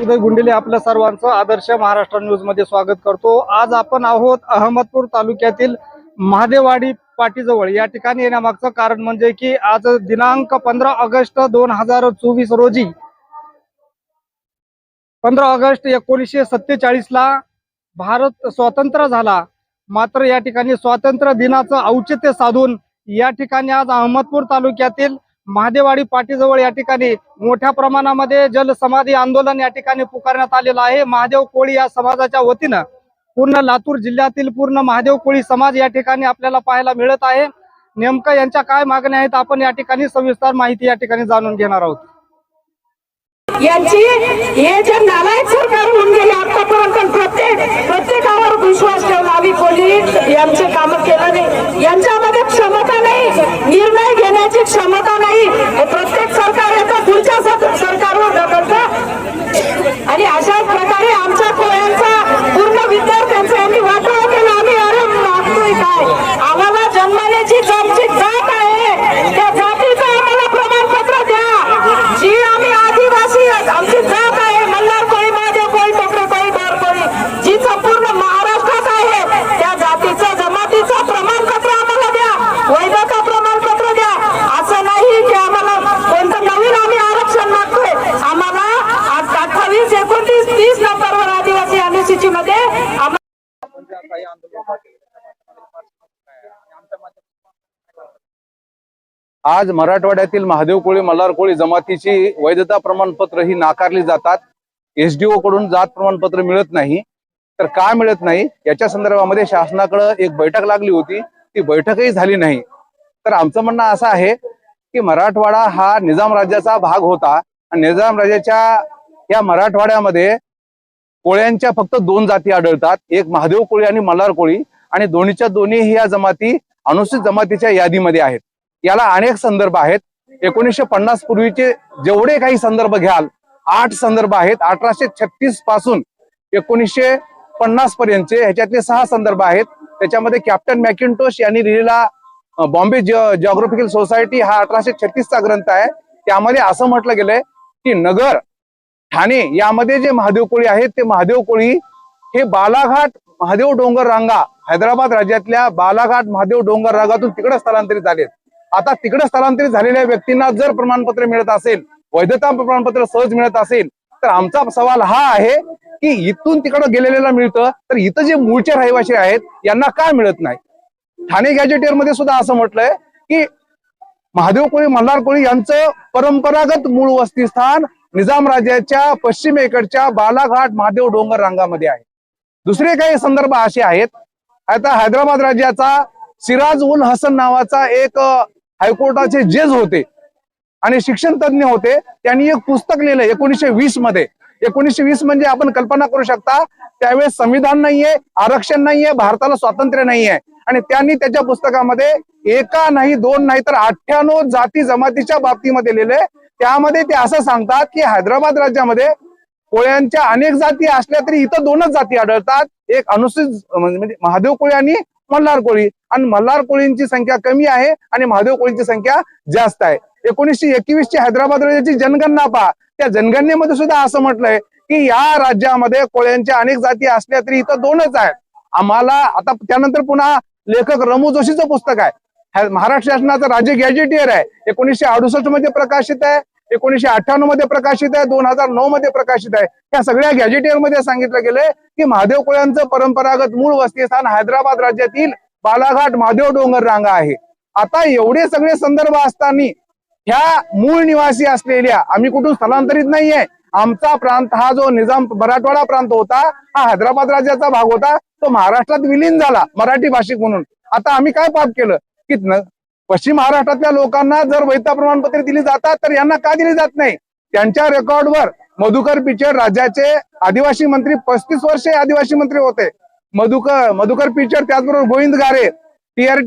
उदय गुंडेले आपल्या सर्वांचं आदर्श महाराष्ट्र न्यूजमध्ये स्वागत करतो. आज आपण आहोत अहमदपूर तालुक्यातील महादेवाडी पाटीजवळ. या ठिकाणी येण्यामागचं कारण म्हणजे की आज दिनांक पंधरा ऑगस्ट दोन हजार चोवीस रोजी पंधरा ऑगस्ट एकोणीसशे सत्तेचाळीस ला भारत स्वतंत्र झाला. मात्र या ठिकाणी स्वातंत्र्य दिनाचं औचित्य साधून या ठिकाणी आज अहमदपूर तालुक्यातील महादेवाडी पाटीजवळ या ठिकाणी मोठ्या प्रमाणामध्ये जलसमाधी आंदोलन या ठिकाणी पुकारण्यात आलेलं आहे. महादेव कोळी या समाजाच्या वतीनं पूर्ण लातूर जिल्ह्यातील पूर्ण महादेव कोळी समाज या ठिकाणी आपल्याला पाहायला मिळत आहे. नेमकं यांच्या काय मागण्या आहेत आपण या ठिकाणी सविस्तर माहिती या ठिकाणी जाणून घेणार आहोत. यांची हे जे नालायक सरकार होऊन गेले आतापर्यंत प्रत्येक प्रत्येकावर विश्वास ठेवणारी पोलीस यांचे आज मराठवाड्यातील महादेव कोळी मल्हार कोळी जमातीची वैधता प्रमाणपत्र ही नाकारली जातात. एसडीओ कडून जात प्रमाणपत्र मिळत नाही. तर का मिळत नाही? याच्या संदर्भामध्ये शासनाकडे एक बैठक लागली होती. ती बैठकही झाली नाही. तर आमचं म्हणणं असं आहे की मराठवाडा हा निजाम राज्याचा भाग होता. आणि निजाम राज्याच्या या मराठवाड्यामध्ये कोळ्यांच्या फक्त दोन जाती आढळतात. एक महादेव कोळी आणि मल्हार कोळी. आणि दोन्हीच्या दोन्ही या जमाती अनुसूचित जमातीच्या यादीमध्ये आहेत. याला अनेक संदर्भ आहेत. एकोणीसशे पन्नास पूर्वीचे जेवढे काही संदर्भ घ्याल आठ संदर्भ आहेत. अठराशे छत्तीसपासून एकोणीसशे पन्नास पर्यंतचे ह्याच्यातले सहा संदर्भ आहेत. त्याच्यामध्ये कॅप्टन मॅकिंटोश यांनी लिहिलेला बॉम्बे जिओग्राफिकल सोसायटी हा अठराशे छत्तीसचा ग्रंथ आहे. त्यामध्ये असं म्हटलं गेलंय की नगर ठाणे यामध्ये जे महादेव कोळी आहेत ते महादेव कोळी हे बालाघाट महादेव डोंगर रांगा हैदराबाद राज्यातल्या बालाघाट महादेव डोंगर रांगातून तिकडे स्थलांतरित झालेत. आता तिकडे स्थलांतरित झालेल्या व्यक्तींना जर प्रमाणपत्र मिळत असेल वैधता प्रमाणपत्र सहज मिळत असेल तर आमचा सवाल हा आहे की इथून तिकडं गेलेल्याला मिळतं तर इथं जे मूळचे रहिवासी आहेत यांना का मिळत नाही? ठाणे गॅजेटियरमध्ये सुद्धा असं म्हटलंय की महादेव कोळी मल्हार कोळी यांचं परंपरागत मूळ वस्तीस्थान निजाम राज्याच्या पश्चिमेकडच्या बालाघाट महादेव डोंगर रांगामध्ये आहे. दुसरे काही संदर्भ असे आहेत. आता हैदराबाद राज्याचा सिराज उल हसन नावाचा एक हायकोर्टाचे जज होते आणि शिक्षण तज्ञ होते. त्यांनी एक पुस्तक लिहिलं एकोणीसशे वीसमध्ये. एकोणीसशे वीस म्हणजे आपण कल्पना करू शकता त्यावेळेस संविधान नाहीये आरक्षण नाहीये भारताला स्वातंत्र्य नाहीये. आणि त्यांनी त्याच्या पुस्तकामध्ये एका नाही दोन नाही तर अठ्ठ्याण्णव जाती जमातीच्या बाबतीमध्ये लिहिले त्यामध्ये ते असं सांगतात की हैदराबाद राज्यामध्ये कोळ्यांच्या अनेक जाती असल्या तरी इथं दोनच जाती आढळतात. एक अनुसूचित म्हणजे महादेव कोळी आणि मल्हार कोळी. आणि मल्हार कोळींची संख्या कमी आहे आणि महादेव कोळींची संख्या जास्त आहे. एकोणीसशे एकवीस ची हैदराबाद राज्याची जनगणना पहा. त्या जनगणनेमध्ये सुद्धा असं म्हटलंय की या राज्यामध्ये कोळ्यांच्या अनेक जाती असल्या तरी इथं दोनच आहेत. आम्हाला आता त्यानंतर पुन्हा लेखक रमू जोशीचं पुस्तक आहे. महाराष्ट्र शासनाचं राज्य गॅजेटियर आहे. एकोणीसशे अडुसष्टमध्ये प्रकाशित आहे. एकोणीशे अठ्ठ्याण्णवमध्ये प्रकाशित आहे दोन हजार नऊ मध्ये प्रकाशित आहे. या सगळ्या गॅजेटियरमध्ये सांगितलं गेलंय की महादेव कोळ्यांचं परंपरागत मूळ वस्तीस्थान हैदराबाद राज्यातील बालाघाट महादेव डोंगर रांगा आहे. आता एवढे सगळे संदर्भ असताना ह्या मूळ निवासी असलेल्या आम्ही कुठून स्थलांतरित नाहीये. आमचा प्रांत हा जो निजाम मराठवाडा प्रांत होता हा हैदराबाद राज्याचा भाग होता तो महाराष्ट्रात विलीन झाला मराठी भाषिक म्हणून. आता आम्ही काय पाप केलं? की पश्चिम महाराष्ट्रातल्या लोकांना जर वैधता प्रमाणपत्रे दिली जातात तर यांना का दिली जात नाही? त्यांच्या रेकॉर्डवर मधुकर पिचड राज्याचे आदिवासी मंत्री पस्तीस वर्षे आदिवासी मंत्री होते. मधुकर मधुकर पिचड त्याचबरोबर गोविंद गारे टीआर